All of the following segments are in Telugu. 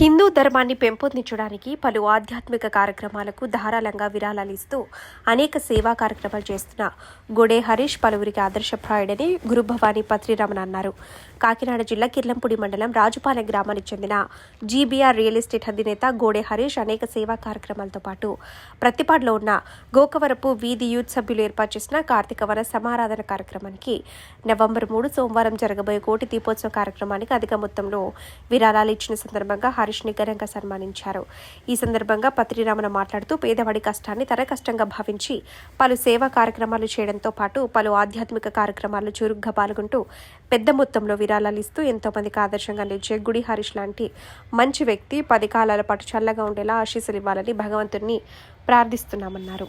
హిందూ ధర్మాన్ని పెంపొందించడానికి పలు ఆధ్యాత్మిక కార్యక్రమాలకు ధారాళంగా విరాళాలు ఇస్తూ అనేక సేవా కార్యక్రమాలు చేస్తున్న గొడే హరీష్ పలువురికి ఆదర్శప్రాయుడని గురుభవాని పత్రిరమణ అన్నారు. కాకినాడ జిల్లా కిర్లంపూడి మండలం రాజుపాలెం గ్రామానికి చెందిన జీబీఆర్ రియల్ ఎస్టేట్ అధినేత గోడే హరీష్ అనేక సేవా కార్యక్రమాలతో పాటు ప్రతిపాడులో ఉన్న గోకవరపు వీధి యూత్ సభ్యులు ఏర్పాటు చేసిన కార్తీక వన సమారాధన కార్యక్రమానికి నవంబర్ మూడు సోమవారం జరగబోయే కోటి దీపోత్సవ కార్యక్రమానికి అధిక మొత్తంలో విరాళాలు ఇచ్చిన సందర్భంగా హరీష్ హరీష్ని ఘనంగా సన్మానించారు. ఈ సందర్భంగా పత్రిరామన మాట్లాడుతూ పేదవాడి కష్టాన్ని తన కష్టంగా భావించి పలు సేవా కార్యక్రమాలు చేయడంతో పాటు పలు ఆధ్యాత్మిక కార్యక్రమాల్లో చురుగ్గా పాల్గొంటూ పెద్ద మొత్తంలో విరాళాలు ఇస్తూ ఎంతో మందికి ఆదర్శంగా నిలిచే గుడి హరీష్ లాంటి మంచి వ్యక్తి పది కాలాల పాటు చల్లగా ఉండేలా ఆశీస్సులు ఇవ్వాలని భగవంతుణ్ణి ప్రార్థిస్తున్నామన్నారు.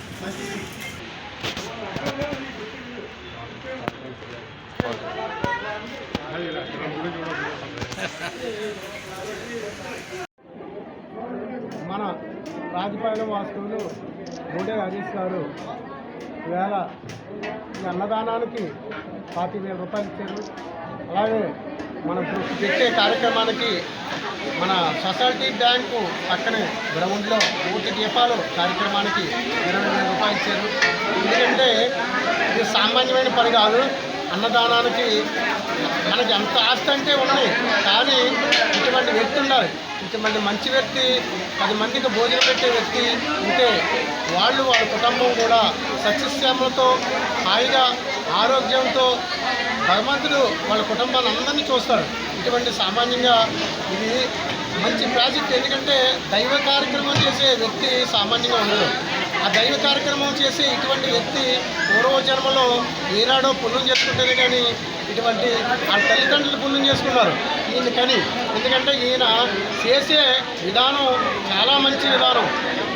మన రాజపాలెం వాస్తువులు బోడే హరీష్ గారు ఈవేళ ఈ అన్నదానానికి పాతి వేల రూపాయలు ఇచ్చారు. అలాగే మనం పెట్టే కార్యక్రమానికి మన సొసైటీ బ్యాంకు పక్కనే గ్రౌండ్లో కోటి దీపాలు కార్యక్రమానికి ఇరవై వేల రూపాయలు ఇచ్చారు. ఎందుకంటే ఇది సామాన్యమైన పని కాదు. అన్నదానానికి మనకి ఎంత ఆస్తి అంటే ఉన్నాయి కానీ ఇటువంటి వ్యక్తి ఉండాలి. ఇటువంటి మంచి వ్యక్తి పది మందికి భోజనం పెట్టే వ్యక్తి ఉంటే వాళ్ళు వాళ్ళ కుటుంబం కూడా సత్యశ్యామలతో హాయిగా ఆరోగ్యంతో భగవంతుడు వాళ్ళ కుటుంబాన్ని అందరినీ చూస్తాడు. ఇటువంటి సామాన్యంగా ఇది మంచి ప్రాజెక్ట్. ఎందుకంటే దైవ కార్యక్రమం చేసే వ్యక్తి సామాన్యంగా ఉండదు ఆ దైవ కార్యక్రమం చేసే ఇటువంటి వ్యక్తి పూర్వ జన్మలో ఏనాడో పుణ్యం చేసుకుంటేనే కానీ ఇటువంటి ఆ తల్లిదండ్రులు పుణ్యం చేసుకున్నారు. ఈయన కని. ఎందుకంటే ఈయన చేసే విధానం చాలా మంచి విధానం.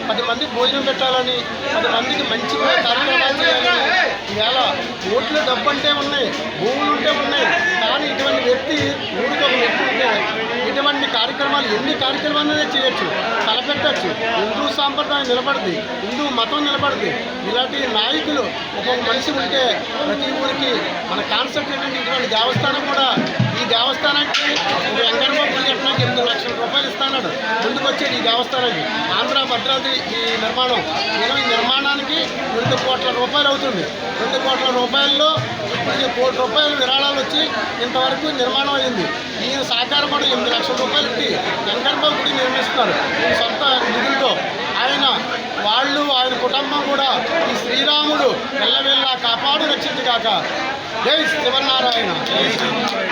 పది మందికి భోజనం పెట్టాలని పది మందికి మంచి తరం డబ్బు అంటే ఉన్నాయి భూములు ఉంటే ఉన్నాయి. కానీ ఇటువంటి వ్యక్తి ఊరికి ఒక వ్యక్తి ఉంటే ఇటువంటి కార్యక్రమాలు ఎన్ని కార్యక్రమాలనే చేయొచ్చు తలపెట్టచ్చు. హిందూ సాంప్రదాయం నిలబడుతుంది హిందూ మతం నిలబడుతుంది ఇలాంటి నాయకులు ఒక్కొక్క మనిషి ఉంటే ప్రతి ఊరికి మన కాన్సెప్ట్ ఏంటంటే ఇటువంటి దేవస్థానం కూడా ఈ దేవస్థానానికి వెంకటబాబు గుడి కట్టడానికి ఎనిమిది లక్షల రూపాయలు ఇస్తాడు ముందుకు వచ్చేది ఈ దేవస్థానానికి. ఆంధ్ర భద్రాద్రి ఈ నిర్మాణం నేను ఈ నిర్మాణానికి రూపాయలు అవుతుంది. రెండు కోట్ల రూపాయల్లో ఇప్పటికి కోటి రూపాయలు విరాళాలు వచ్చి ఇంతవరకు నిర్మాణం అయింది. ఈయన సహకారం కూడా ఎనిమిది లక్షల రూపాయలు పెట్టి వెంకటబాబు గుడి నిర్మిస్తున్నారు. సొంత నిధులతో ఆయన వాళ్ళు ఆయన కుటుంబం కూడా ఈ శ్రీరాముడు వెళ్ళవెళ్ళ కాపాడు రక్షించుగాక. జై శివనారాయణ